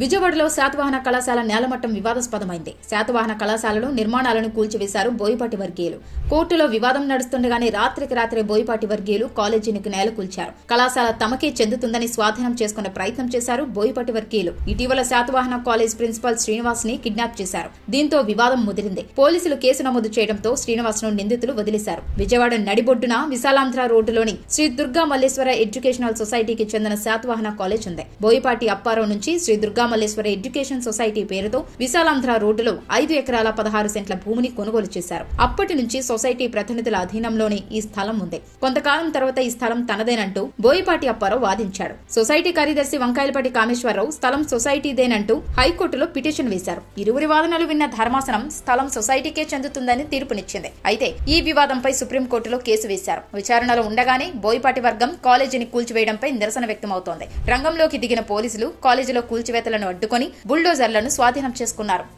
విజయవాడలో శాతవాహన కళాశాల నేలమట్టం వివాదాస్పదమైంది. శాతవాహన కళాశాలలో నిర్మాణాలను కూల్చివేశారు బోయపాటి వర్గీయులు. కోర్టులో వివాదం నడుస్తుండగానే రాత్రికి రాత్రే బోయపాటి వర్గీయులు కాలేజీనికి నేల కూల్చారు. కళాశాల తమకే చెందుతుందని స్వాధీనం చేసుకునే ప్రయత్నం చేశారు బోయపాటి వర్గీయులు. ఇటీవల శాతవాహన కాలేజ్ ప్రిన్సిపల్ శ్రీనివాస్ని కిడ్నాప్ చేశారు. దీంతో వివాదం ముదిరింది. పోలీసులు కేసు నమోదు చేయడంతో శ్రీనివాస్ను నిందితులు వదిలేశారు. విజయవాడ నడిబొడ్డున విశాలాంధ్ర రోడ్డులోని శ్రీ దుర్గా మల్లేశ్వర ఎడ్యుకేషనల్ సొసైటీకి చెందిన శాతవాహన కాలేజ్ ఉంది బోయపాటి అప్పారావు నుంచి శ్రీ దుర్గా మల్లేశ్వర ఎడ్యుకేషన్ సొసైటీ పేరుతో విశాలాంధ్ర రోడ్డులో ఐదు ఎకరాల పదహారు సెంట్ల భూమిని కొనుగోలు చేశారు. అప్పటి నుంచి సొసైటీ ప్రతినిధుల అధీనంలోనే ఈ స్థలం ఉంది. కొంతకాలం తర్వాత ఈ స్థలం తనదేనంటూ బోయపాటి అప్పారావు వాదించాడు. సొసైటీ కార్యదర్శి వంకాయలపాటి కామేశ్వరరావు స్థలం సొసైటీదేనంటూ హైకోర్టులో పిటిషన్ వేశారు. ఇరువురి వాదనలు విన్న ధర్మాసనం స్థలం సొసైటీకే చెందుతుందని తీర్పునిచ్చింది. అయితే ఈ వివాదంపై సుప్రీంకోర్టులో కేసు వేశారు. విచారణలో ఉండగానే బోయపాటి వర్గం కాలేజీని కూల్చివేయడంపై నిరసన వ్యక్తమవుతోంది. రంగంలోకి దిగిన పోలీసులు కాలేజీలో అడ్డుకొని బుల్డోజర్లను స్వాధీనం చేసుకున్నారు.